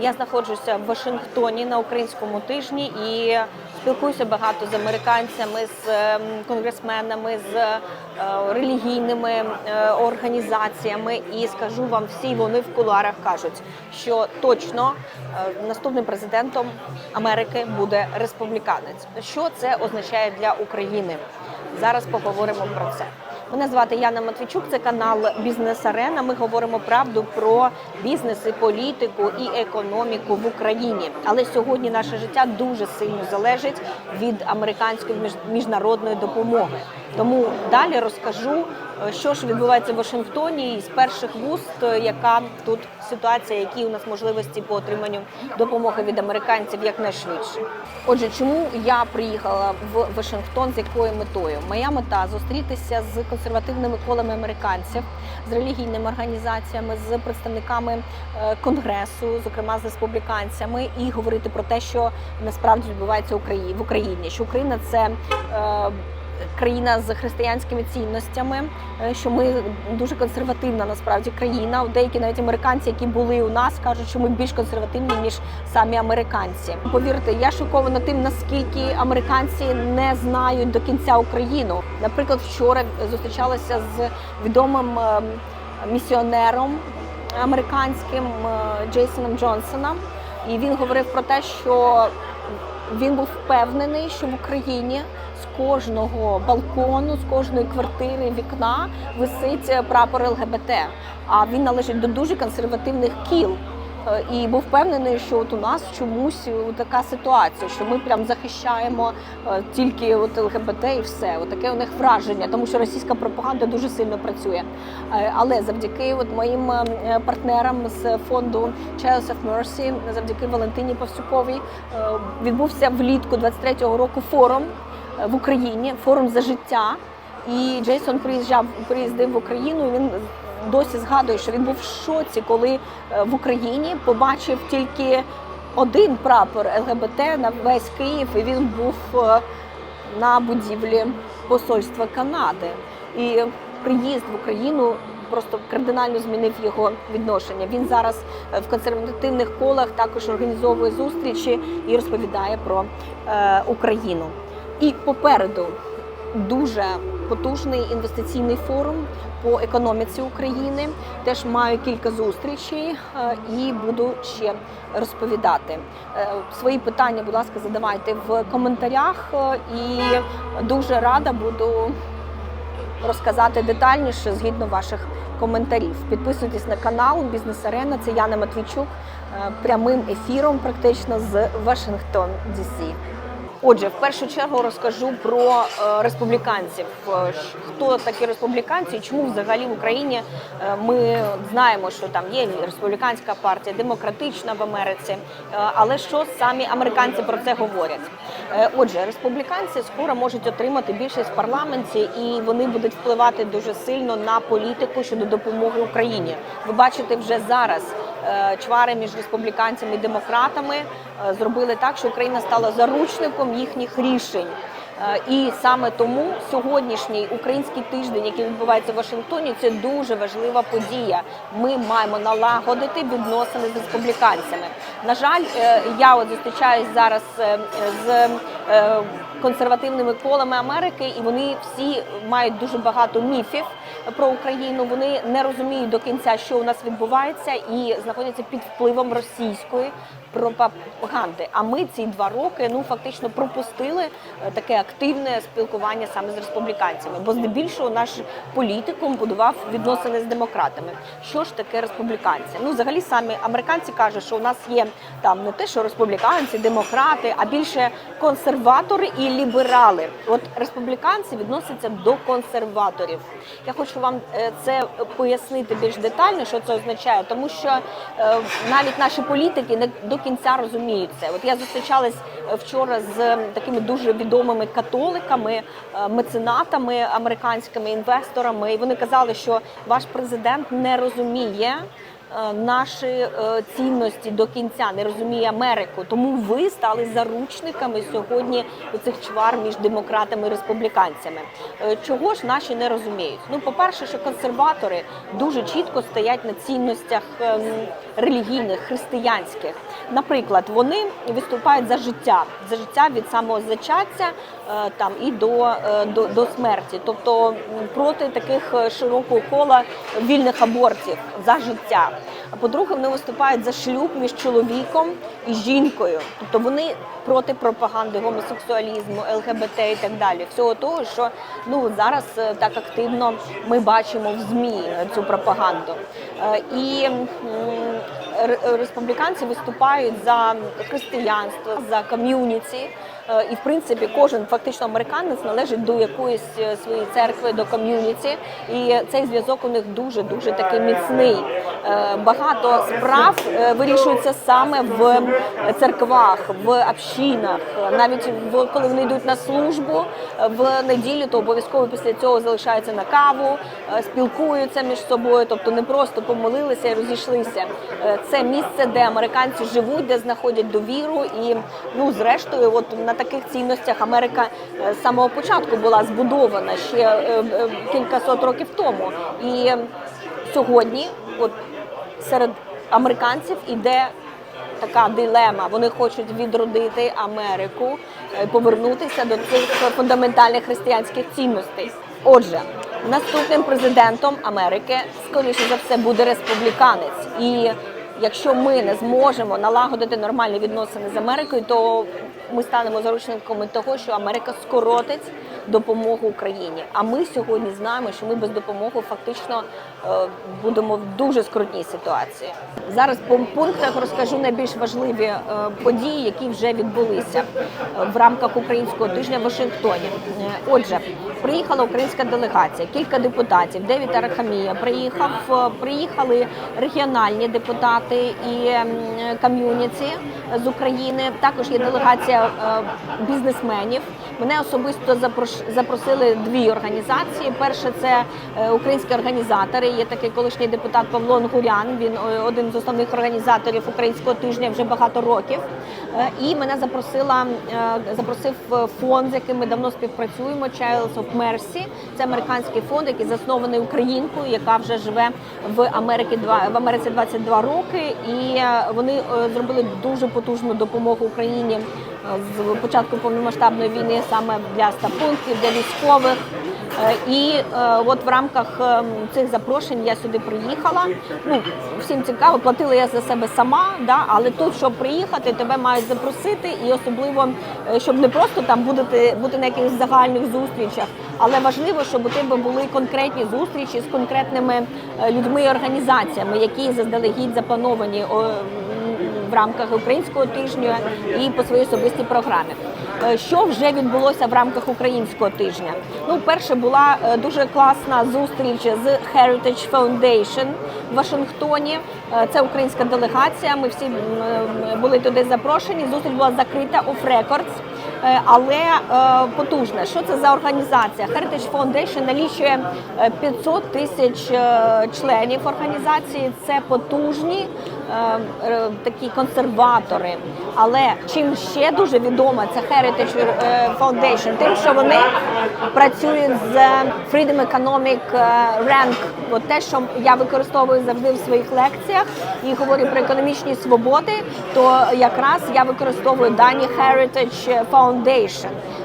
Я знаходжуся в Вашингтоні на українському тижні і спілкуюся багато з американцями, з ем, конгресменами, з е, релігійними е, організаціями. І скажу вам, всі вони в кулуарах кажуть, що точно е, наступним президентом Америки буде республіканець. Що це означає для України? Зараз поговоримо про це. Мене звати Яна Матвійчук, це канал Бізнес Арена. Ми говоримо правду про бізнес і політику і економіку в Україні. Але сьогодні наше життя дуже сильно залежить від американської між- міжнародної допомоги. Тому далі розкажу, е, що ж відбувається в Вашингтоні і з перших вуст, е, яка тут ситуація, які у нас можливості по отриманню допомоги від американців якнайшвидше. Отже, чому я приїхала в Вашингтон з якою метою? Моя мета зустрітися з консервативними колами американців, з релігійними організаціями, з представниками е, конгресу, зокрема з республіканцями, і говорити про те, що насправді відбувається в Україні, що Україна це. Країна з християнськими цінностями, е, що ми дуже консервативна насправді країна. Деякі навіть американці, які були у нас, кажуть, що ми більш консервативні ніж самі американці. Повірте, я шокована тим, наскільки американці не знають до кінця Україну. Наприклад, вчора зустрічалася з відомим е, місіонером американським е, Джейсоном Джонсоном, і він говорив про те, що він був впевнений, що в Україні кожного балкону, з кожної квартири, вікна висить прапор ЛГБТ. А він належить до дуже консервативних кіл. Е, І був впевнений, що от у нас чомусь е, така ситуація, що ми прям захищаємо е, тільки от ЛГБТ і все. От у них враження, тому що російська пропаганда дуже сильно працює. Е, Але завдяки от моїм е, партнерам з фонду Chalice of Mercy, завдяки Валентині Павсюковій, е, відбувся влітку 23-го року форум е, в Україні, форум за життя. І Джейсон приїжджав, приїздив в Україну. і Він досі згадує, що він був в шоці, коли е, в Україні побачив тільки один прапор ЛГБТ на весь Київ, і він був е, на будівлі посольства Канади. І приїзд в Україну просто кардинально змінив його відношення. Він зараз е, в консервативних колах також організовує зустрічі і розповідає про е, Україну. І попереду дуже потужний інвестиційний форум по економіці України. Теж маю кілька зустрічей е, і буду ще розповідати. Е, Свої питання, будь ласка, задавайте в коментарях, е, і дуже рада буду розказати детальніше згідно ваших коментарів. Підписуйтесь на канал Бізнес Арена. Це Яна Матвійчук прямим ефіром, практично з Вашингтон, Дісі. Отже, в першу чергу розкажу про е, республіканців. Е, Хто такі республіканці чому взагалі в Україні е, ми знаємо, що там є республіканська партія, демократична в Америці. Але що самі американці про це говорять? Отже, республіканці скоро можуть отримати більшість в парламенті, і вони будуть впливати дуже сильно на політику щодо допомоги Україні. Ви бачите вже зараз чвари між республіканцями і демократами зробили так, що Україна стала заручником їхніх рішень. Е, І саме тому сьогоднішній український тиждень, який відбувається в Вашингтоні, це дуже важлива подія. Ми маємо налагодити відносини з республіканцями. На жаль, е, я от зустрічаюсь зараз е, з консервативними колами Америки, і вони всі мають дуже багато міфів про Україну. Вони не розуміють до кінця, що у нас відбувається, і знаходяться під впливом російської пропаганди. А ми ці два роки ну фактично пропустили таке активне спілкування саме з республіканцями, бо здебільшого наш політикум будував відносини з демократами. Що ж таке республіканці? Ну, взагалі, самі американці кажуть, що у нас є там не те, що республіканці, демократи, а більше консерватори і ліберали. От республіканці відносяться до консерваторів. Я хочу вам е, це пояснити більш детально, що це означає, тому що е, навіть наші політики не до кінця розуміють це. От я зустрічалась е, вчора з такими дуже відомими католиками, е, меценатами, американськими інвесторами, і вони казали, що ваш президент не розуміє. е, наші е, цінності до кінця, не розуміє Америку. Тому ви стали заручниками сьогодні у цих чвар між демократами і республіканцями. Чого ж наші не розуміють? Ну, по-перше, що консерватори дуже чітко стоять на цінностях ем, релігійних, християнських. Наприклад, вони виступають за життя, за життя від самого зачаття там і до, е, до, до смерті, тобто проти таких е, широкого кола вільних абортів за життя. А по-друге, вони виступають за шлюб між чоловіком і жінкою, тобто вони проти пропаганди гомосексуалізму, ЛГБТ і так далі. Всього того, що ну зараз е, так активно ми бачимо в змі е, цю пропаганду. Е, І республіканці виступають за християнство, за ком'юніті. Е, І в принципі кожен фактично американець належить до якоїсь е, своєї церкви, до ком'юніті. І цей зв'язок у них дуже дуже такий міцний. Е, Багато справ вирішується саме в церквах, в общинах. Навіть коли вони йдуть на службу в неділю, то обов'язково після цього залишаються на каву, спілкуються між собою, тобто не просто помолилися і розійшлися. Це місце, де американці живуть, де знаходять довіру, і ну зрештою, от на таких цінностях Америка е, з самого початку була збудована ще е, е, кількасот років тому. І сьогодні, от серед американців іде така дилема. Вони хочуть відродити Америку, повернутися до цих фундаментальних християнських цінностей. Отже, наступним президентом Америки, скоріше за все, буде республіканець. І якщо ми не зможемо налагодити нормальні відносини з Америкою, то ми станемо заручниками того, що Америка скоротить допомогу Україні. А ми сьогодні знаємо, що ми без допомоги фактично будемо в дуже скрутній ситуації. Зараз по пунктах розкажу найбільш важливі е, події, які вже відбулися е, в рамках українського тижня в Вашингтоні. Е, Отже, приїхала українська делегація, кілька депутатів. Девід Арахамія приїхав. е, Приїхали регіональні депутати і ком'юніті з України. Також є делегація е, бізнесменів. Мене особисто запросили дві організації. Перше це е, українські організатори. Є такий колишній депутат Павло Онгурян. Він е, один з основних організаторів українського тижня вже багато років. Е, І мене запросила е, запросив фонд, з яким ми давно співпрацюємо. Child's of Mercy. Це американський фонд, який заснований українкою, яка вже живе в Америці в Америці 22 роки. І вони зробили дуже потужну допомогу Україні з початку повномасштабної війни саме для стаб-пунктів, для військових. Е, І е, от в рамках е, цих запрошень я сюди приїхала. Ну всім цікаво, платила я за себе сама, да, але тут, щоб приїхати, тебе мають запросити, і особливо, е, щоб не просто там бути, бути на якихось загальних зустрічах, але важливо, щоб у тебе були конкретні зустрічі з конкретними людьми і організаціями, які заздалегідь заплановані в рамках українського тижня і по своїй особистій програмі. Е, Що вже відбулося в рамках українського тижня? Ну, перше була е, дуже класна зустріч з Heritage Foundation в Вашингтоні. Е, Це українська делегація. Ми всі були туди запрошені. Зустріч була закрита off records. Е, але е, потужна. Що це за організація? Heritage Foundation налічує е, 500 тисяч е, членів організації. Це потужні такі консерватори. Але чим ще дуже відома ця Heritage Foundation? Тим, що вони працюють з Freedom Economic Rank. От те, що я використовую завжди в своїх лекціях і говорю про економічні свободи, то якраз я використовую дані Heritage Foundation.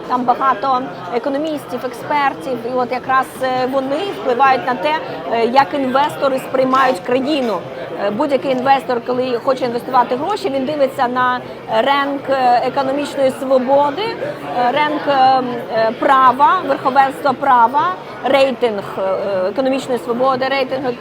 Там багато економістів, експертів, і от якраз е, вони впливають на те, е, як інвестори сприймають країну. Е, Будь-який інвестор, коли хоче інвестувати гроші, він дивиться на ренк економічної свободи, ренк права, верховенства права, рейтинг економічної свободи, рейтинг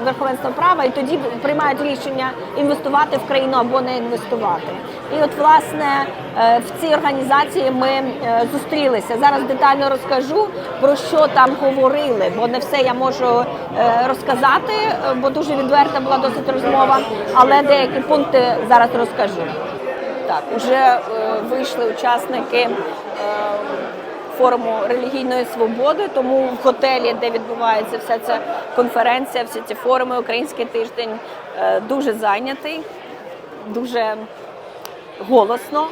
верховенства права, і тоді приймають рішення інвестувати в країну або не інвестувати. І от власне е, в цій організації ми е, зустрілися. Зараз детально розкажу про що там говорили, бо не все я можу е, розказати, бо дуже відверта була досить розмова, але деякі пункти зараз розкажу. Так, уже вийшли учасники форуму релігійної свободи. Тому в готелі, де відбувається вся ця конференція, всі ці форуми, український тиждень е, дуже зайнятий, дуже голосно,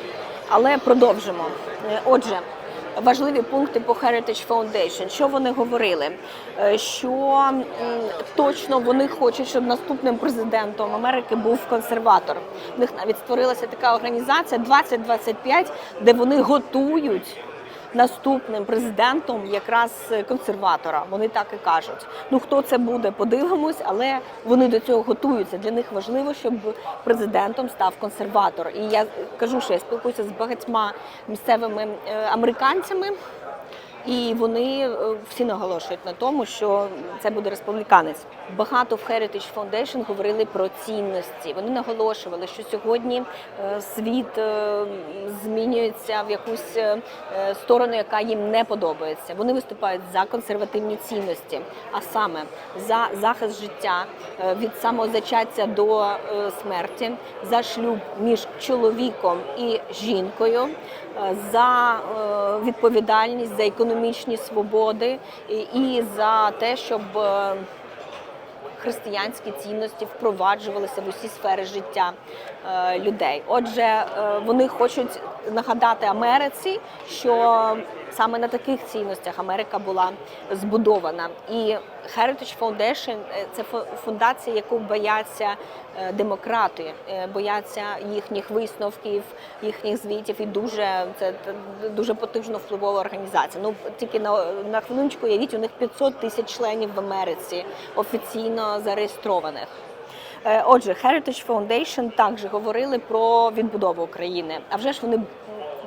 але продовжимо. Е, Отже, важливі пункти по Heritage Foundation. Що вони говорили? Е, Що точно вони хочуть, щоб наступним президентом Америки був консерватор. В них навіть створилася така організація 2025, де вони готують. Наступним президентом якраз консерватора. Вони так і кажуть. Ну хто це буде, подивимось, але вони до цього готуються. Для них важливо, щоб президентом став консерватор. І я кажу, що я спілкуюся з багатьма місцевими е, американцями. І вони е, всі наголошують на тому, що це буде республіканець. Багато в Heritage Foundation говорили про цінності. Вони наголошували, що сьогодні е, світ е, змінюється в якусь сторону, яка їм не подобається. Вони виступають за консервативні цінності, а саме за захист життя від самозачаття до е, смерті, за шлюб між чоловіком і жінкою, за відповідальність за економічні свободи і- за те, щоб е, християнські цінності впроваджувалися в усі сфери життя людей. Отже, е, вони хочуть нагадати Америці, що саме на таких цінностях Америка була збудована. І Heritage Foundation е, – це фундація, яку бояться е, демократи, е, бояться їхніх висновків, їхніх звітів, і дуже це дуже потужно впливова організація. Ну тільки на, на хвилиночку уявіть, у них 500 тисяч членів в Америці офіційно зареєстрованих. Е, Отже, Heritage Foundation також говорили про відбудову України. А вже ж вони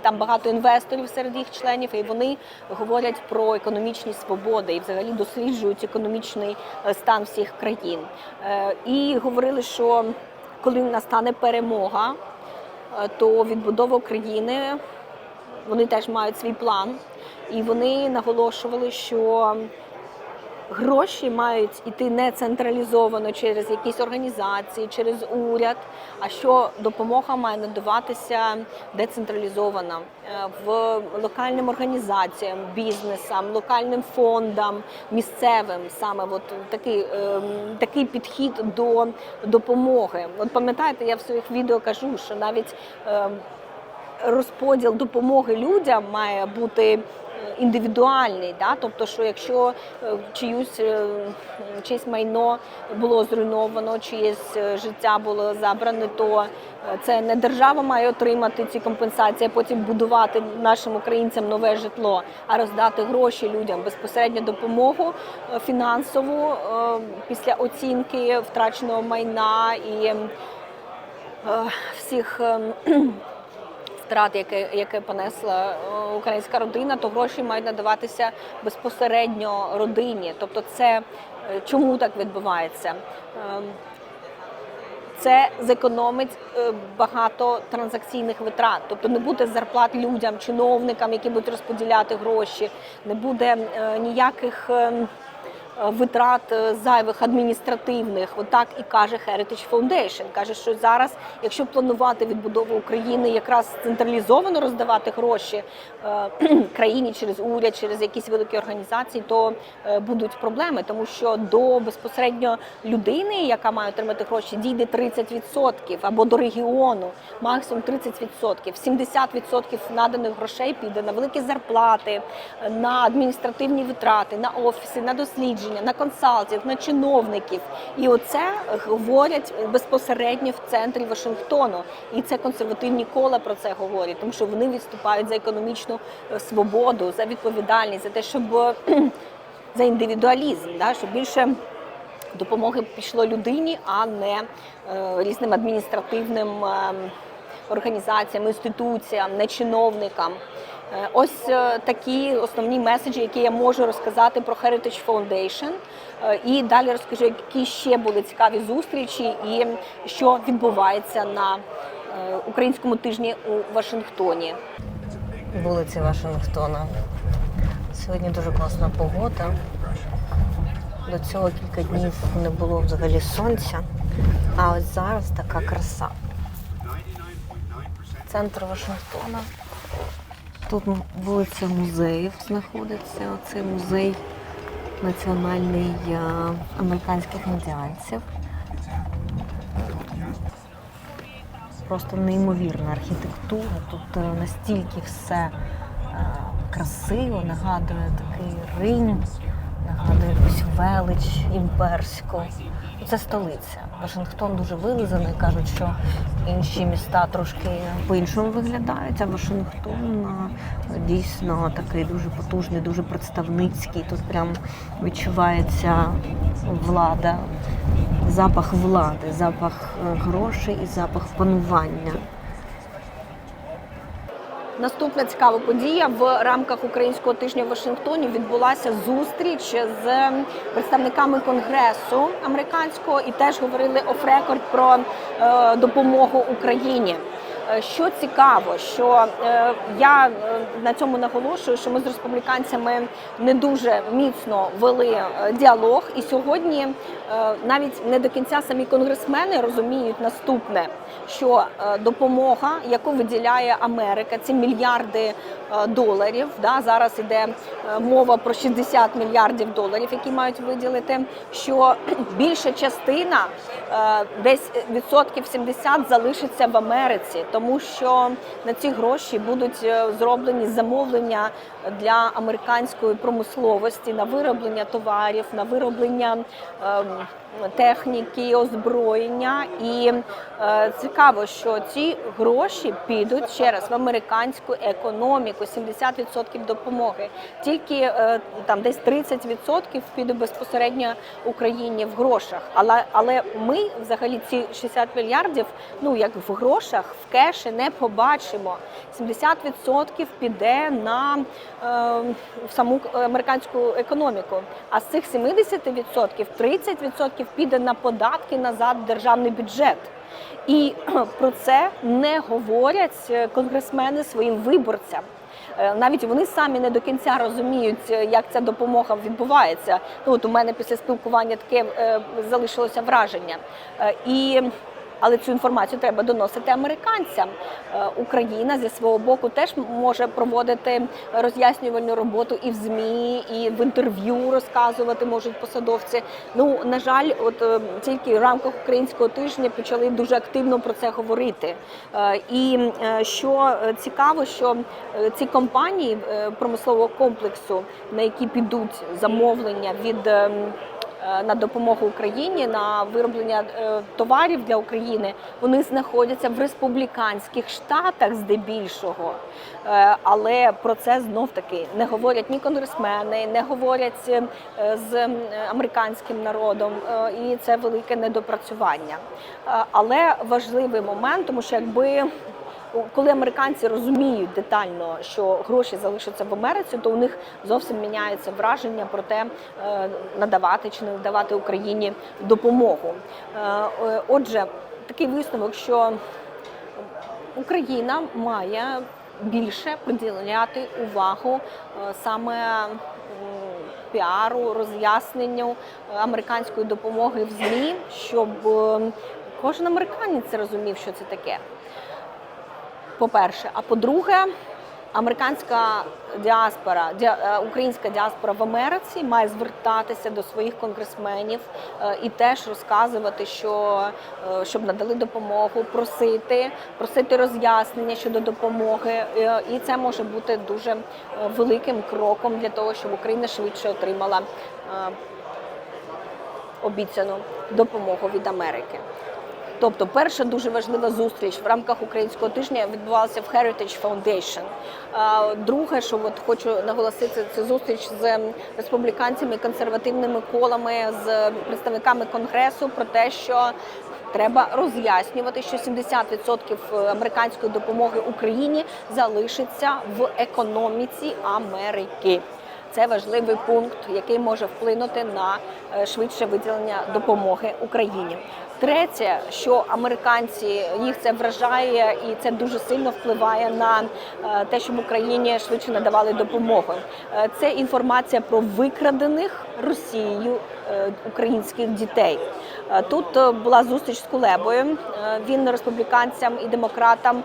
там багато інвесторів серед їх членів, і вони говорять про економічні свободи і взагалі досліджують економічний е, стан всіх країн. Е, І говорили, що коли настане перемога, то відбудова України вони теж мають свій план, і вони наголошували, що гроші мають іти не централізовано через якісь організації, через уряд, а що допомога має надаватися децентралізовано е, в локальним організаціям, бізнесам, локальним фондам, місцевим саме от такий, ем, такий підхід до допомоги. От пам'ятаєте, я в своїх відео кажу, що навіть ем, розподіл допомоги людям має бути індивідуальний. Да? Тобто, що якщо е, чиюсь е, чиєсь майно було зруйновано, чиєсь е, життя було забране, то це не держава має отримати ці компенсації, а потім будувати нашим українцям нове житло, а роздати гроші людям безпосередньо допомогу фінансову після оцінки втраченого майна і всіх. Втрат, яке, яке понесла е, українська родина, то гроші мають надаватися безпосередньо родині. Тобто, це е, чому так відбувається? Ем, Це зекономить е, багато транзакційних витрат, тобто не буде зарплат людям, чиновникам, які будуть розподіляти гроші, не буде ніяких. Е, Витрат е, зайвих адміністративних, отак і каже Heritage Foundation. каже, що зараз, якщо планувати відбудову України, якраз централізовано роздавати гроші е, країні через уряд, через якісь великі організації, то будуть проблеми, тому що до безпосередньо людини, яка має отримати гроші, дійде 30% або до регіону, максимум 30%. 70% наданих грошей піде на великі зарплати, на адміністративні витрати, на офіси, на дослідження, на консалтів, на чиновників. І оце говорять безпосередньо в центрі Вашингтону. І це консервативні кола про це говорять, тому що вони відступають за економічну е, свободу, за відповідальність, за те, щоб за індивідуалізм, да, щоб більше допомоги пішло людині, а не е, різним адміністративним е, організаціям, інституціям, не чиновникам. Е, Ось е, такі основні меседжі, які я можу розказати про Heritage Foundation. Е, І далі розкажу, які ще були цікаві зустрічі і що відбувається на українському тижні у Вашингтоні. вулиці Вашингтона. Сьогодні дуже класна погода. До цього кілька днів не було взагалі сонця, а ось зараз така краса. Центр Вашингтона. Тут вулиця музеїв знаходиться. Це музей національний е, американських індіанців. Просто неймовірна архітектура. Тут е, настільки все е, красиво, нагадує такий нагадує якусь велич імперську. Це столиця. Вашингтон дуже вилизаний. Кажуть, що інші міста трошки по-іншому виглядають, а Вашингтон дійсно такий дуже потужний, дуже представницький. Тут прям відчувається влада, запах влади, запах е, грошей і запах панування. Наступна цікава подія в рамках українського тижня в Вашингтоні відбулася зустріч з представниками конгресу американського і теж говорили оф-рекорд про е, допомогу Україні. Е, Що цікаво, що е, я е, на цьому наголошую, що ми з республіканцями не дуже міцно вели діалог, і сьогодні навіть не до кінця самі конгресмени розуміють наступне, що допомога, яку виділяє Америка, ці мільярди доларів. Да, зараз іде мова про 60 мільярдів доларів, які мають виділити. Що більша частина, десь відсотків 70 залишиться в Америці, тому що на ці гроші будуть е, зроблені замовлення для американської промисловості на вироблення товарів, на вироблення ем, техніки, озброєння. І е, цікаво, що ці гроші підуть ще раз в американську економіку. 70% допомоги. Тільки е, там десь 30% піде безпосередньо Україні в грошах. Але але ми взагалі ці 60 мільярдів, ну як в грошах, в кеші не побачимо. 70% піде на е, саму американську економіку. А з цих 70% 30% піде на податки назад в державний бюджет. І про це не говорять е, конгресмени своїм виборцям. Е, Навіть вони самі не до кінця розуміють, е, як ця допомога відбувається. Ну от у мене після спілкування таке залишилося враження. І але цю інформацію треба доносити американцям. Е, Україна зі свого боку теж може проводити роз'яснювальну роботу і в змі, і в інтерв'ю розказувати можуть посадовці. Ну на жаль, от е, тільки в рамках українського тижня почали дуже активно про це говорити. Е, І що цікаво, що ці компанії промислового комплексу, на які підуть замовлення від ем, на допомогу Україні на вироблення е, товарів для України, вони знаходяться в республіканських штатах здебільшого. Е, Але про це знов таки не говорять ні конгресмени, не говорять е, з е, американським народом, е, і це велике недопрацювання. Е, Але важливий момент, тому що якби коли американці розуміють детально, що гроші залишаться в Америці, то у них зовсім міняється враження про те, е, надавати чи не надавати Україні допомогу. Е, е, Отже, такий висновок, що Україна має більше приділяти увагу саме піару, роз'ясненню американської допомоги в ЗМІ, щоб кожен американець розумів, що це таке по-перше. А по-друге, американська діаспора, діа- е, українська діаспора в Америці має звертатися до своїх конгресменів е, і теж розказувати, що е, щоб надали допомогу, просити, просити роз'яснення щодо допомоги. І це може бути дуже великим кроком для того, щоб Україна швидше отримала обіцяну допомогу від Америки. Тобто, перша дуже важлива зустріч в рамках українського тижня відбувалася в Heritage Foundation. Друге, що от хочу наголосити, це зустріч з республіканцями, консервативними колами, з представниками конгресу про те, що треба роз'яснювати, що 70% американської допомоги Україні залишиться в економіці Америки. Це важливий пункт, який може вплинути на е, швидше виділення допомоги Україні. Третє, що американці їх це вражає, і це дуже сильно впливає на е, те, щоб Україні швидше надавали допомогу. Е, Це інформація про викрадених Росією е, українських дітей. Тут була зустріч з Кулебою. Він республіканцям і демократам,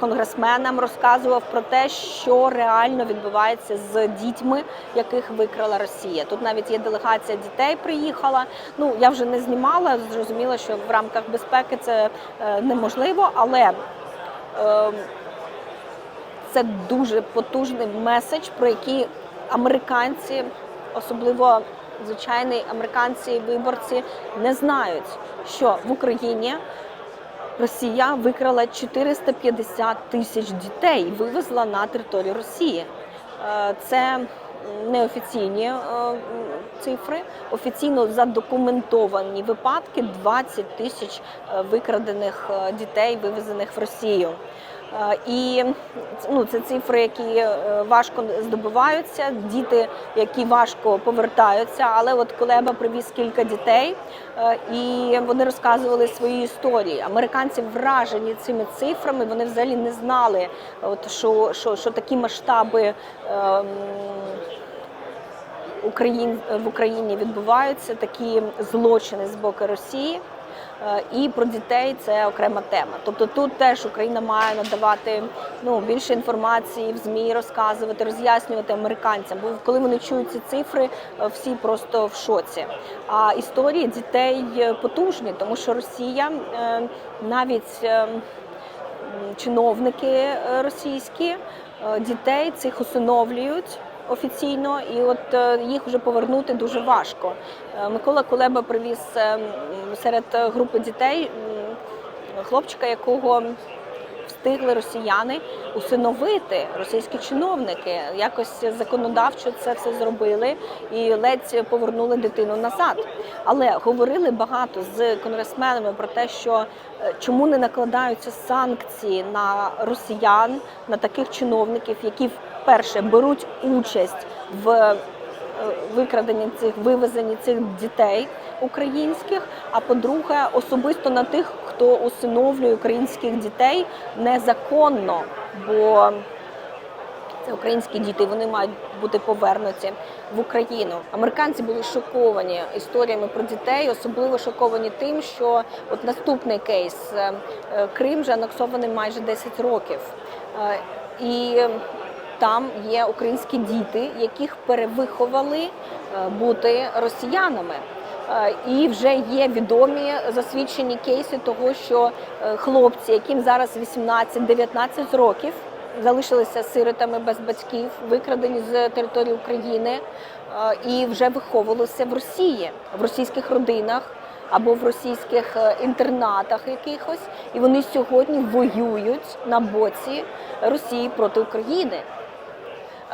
конгресменам розказував про те, що реально відбувається з дітьми, яких викрала Росія. Тут навіть є делегація дітей, приїхала. Ну я вже не знімала. Зрозуміло, що в рамках безпеки це е, неможливо, але е, це дуже потужний меседж, про який американці, особливо звичайні американці, виборці, не знають, що в Україні Росія викрала 450 тисяч дітей, вивезла на територію Росії. Е, Це неофіційні е, цифри. Офіційно задокументовані випадки 20 тисяч е, викрадених е, дітей, вивезених в Росію. Е, І ну, це цифри, які е, важко здобуваються, діти, які важко повертаються. Але от Колеба привіз кілька дітей, е, і вони розказували свої історії. Американці вражені цими цифрами. Вони взагалі не знали, от що, що, що такі масштаби. ем, Україн в Україні відбуваються такі злочини з боку Росії. Е, І про дітей це окрема тема. Тобто тут теж Україна має надавати ну більше інформації в змі, розказувати, роз'яснювати американцям. Бо коли вони чують ці цифри, е, всі просто в шоці. А історії дітей потужні, тому що Росія е, навіть чиновники російські дітей цих усиновлюють офіційно, і от е, їх вже повернути дуже важко. Е, Микола Кулеба привіз е, серед групи дітей хлопчика, якого встигли росіяни усиновити російські чиновники. Якось законодавчо це все зробили і ледь повернули дитину назад. Але говорили багато з конгресменами про те, що чому не накладаються санкції на росіян, на таких чиновників, які вперше беруть участь в е, викраденні цих вивезенні цих дітей українських. А по-друге, особисто на тих, хто усиновлює українських дітей незаконно, бо це українські діти, вони мають бути повернуті в Україну. Американці були шоковані історіями про дітей, особливо шоковані тим, що от наступний кейс е, е, Крим вже анексований майже 10 років. І там є українські діти, яких перевиховали е, бути росіянами. Е, І вже є відомі засвідчені кейси того, що е, хлопці, яким зараз 18-19 років, залишилися сиротами без батьків, викрадені з території України і вже виховувалися в Росії, в російських родинах або в російських інтернатах якихось, і вони сьогодні воюють на боці Росії проти України.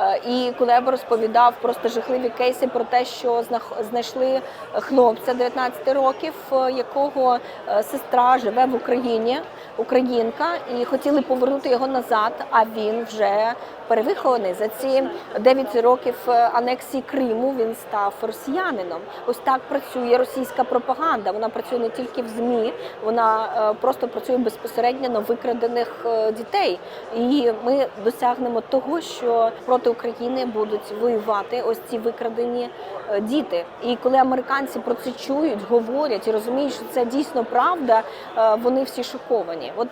Е, І Кулеба розповідав просто жахливі кейси про те, що знайшли хлопця 19 років, е, якого е, сестра живе в Україні, українка, і хотіли повернути його назад. А він вже перевихований за ці 9 років анексії Криму. Він став росіянином. Ось так працює російська пропаганда. Вона працює не тільки в змі, вона просто працює безпосередньо на викрадених дітей. І ми досягнемо того, що проти України будуть воювати ось ці викрадені е, діти. І коли американці про це чують, говорять і розуміють, що це дійсно правда, е, вони всі шоковані. От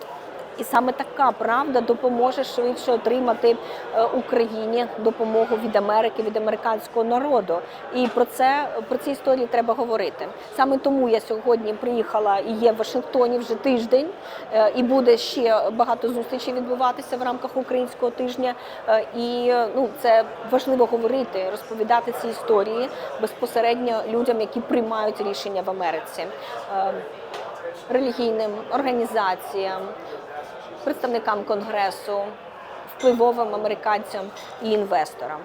і саме така правда допоможе швидше отримати е, Україні допомогу від Америки, від американського народу. І про це про ці історії треба говорити. Саме тому я сьогодні приїхала і є в Вашингтоні вже тиждень, е, і буде ще багато зустрічей відбуватися в рамках українського тижня. Е, І ну це важливо говорити, розповідати ці історії безпосередньо людям, які приймають рішення в Америці. Релігійним організаціям, представникам конгресу, впливовим американцям і інвесторам.